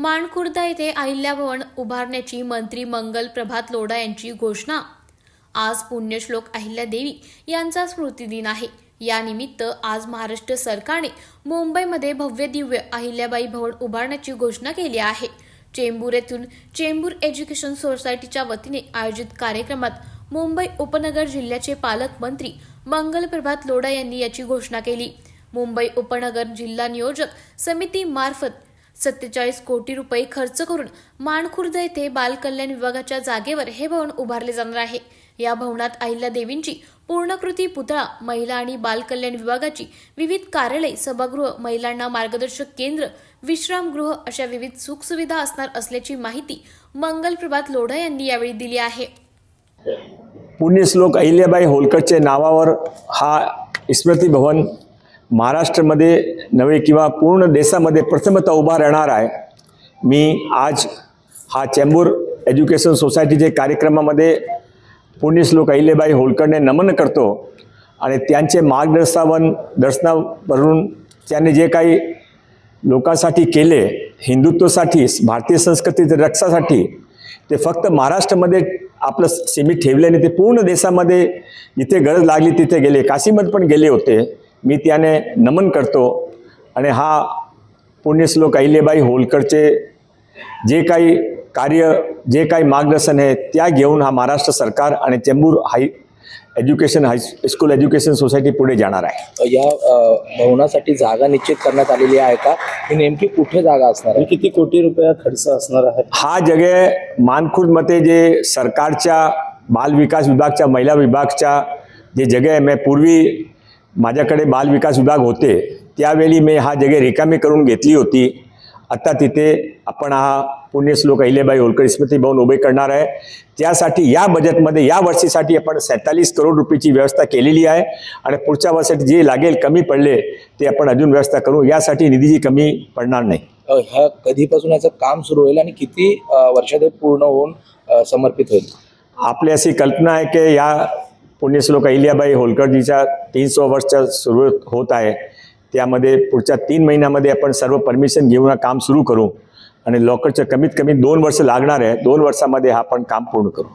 माणखुर्दा येथे अहिल्या भवन उभारण्याची मंत्री मंगल प्रभात लोढा यांची घोषणा. आज पुण्यश्लोक अहिल्यादेवी यांचा स्मृतिदिन आहे. यानिमित्त आज महाराष्ट्र सरकारने मुंबईमध्ये भव्य दिव्य अहिल्याबाई भवन उभारण्याची घोषणा केली आहे. चेंबूर येथून चेंबूर एज्युकेशन सोसायटीच्या वतीने आयोजित कार्यक्रमात मुंबई उपनगर जिल्ह्याचे पालकमंत्री मंगल प्रभात लोढा यांनी याची घोषणा केली. मुंबई उपनगर जिल्हा नियोजक समितीमार्फत सत्तेचाळीस कोटी रुपये खर्च करून माणखुर्द येथे बालकल्याण विभागाच्या जागेवर हे भवन उभारले जाणार आहे. या भवनात अहिल्या देवींची पूर्णकृती पुतळा महिला आणि बालकल्याण विभागाची विविध कार्यालय सभागृह महिलांना मार्गदर्शक केंद्र विश्रामगृह अशा विविध सुखसुविधा असणार असल्याची माहिती मंगल प्रभात लोढा यांनी यावेळी दिली आहे. पुण्यश्लोक अहिल्याबाई होलकटच्या नावावर हा स्मृती भवन महाराष्ट्रामध्ये नव्हे किंवा पूर्ण देशामध्ये प्रथमतः उभा राहणार आहे. मी आज हा चेंबूर एज्युकेशन सोसायटीचे कार्यक्रमामध्ये पुण्यश्लोक अहिलेबाई होलकरने नमन करतो आणि त्यांचे मार्गदर्शनावन दर्शनावरून त्यांनी जे काही लोकांसाठी केले हिंदुत्वासाठी भारतीय संस्कृतीच्या रक्षासाठी ते फक्त महाराष्ट्रामध्ये आपलं सीमित ठेवल्याने ते पूर्ण देशामध्ये जिथे गरज लागली तिथे गेले. काशीमध्ये पण गेले होते. मी त्याने नमन करतो. आणि हा पुण्यश्लोक अहिल्याबाई होलकरचे जे काही कार्य जे काही मार्गदर्शन आहे त्या घेऊन हा महाराष्ट्र सरकार आणि Chembur high education high school education society पुढे जाणार आहे. या भवनासाठी जागा निश्चित करण्यात आलेली आहे का? ही नेमकी कुठे जागा असणार आहे? किती कोटी रुपया खर्च असणार आहे? हा जगे मानखुर्दमध्ये जे सरकारच्या बालविकास विभागच्या महिला विभागच्या जे जगे मी पूर्वी माझ्याकडे बालविकास विभाग होते त्यावेळी मी हा जगे रिकामी करून घेतली होती. आता तिथे आपण हा पुण्यश्लोक अहिल्याबाई होलकर स्मृती भवन उभे करणार आहे. त्यासाठी या बजेटमध्ये या वर्षीसाठी आपण सैंतालीस करोड रुपयाची व्यवस्था केलेली आहे. आणि पुढच्या वर्षासाठी जे लागेल कमी पडले ते आपण अजून व्यवस्था करू. यासाठी निधीची कमी पडणार नाही. ह्या कधीपासून याचं काम सुरू होईल आणि किती वर्षात पूर्ण होऊन समर्पित होईल? आपली अशी कल्पना आहे की या पुण्यश्लोक अहिल्याबाई होलकरजीच्या तीन सो वर्ष सुरू होत आहे. त्यामध्ये पुढच्या तीन महिन्यामध्ये आपण सर्व परमिशन घेऊन हा काम सुरू करू. आणि लॉकरचं कमीत कमी दोन वर्ष लागणार आहे. दोन वर्षामध्ये हा आपण काम पूर्ण करू.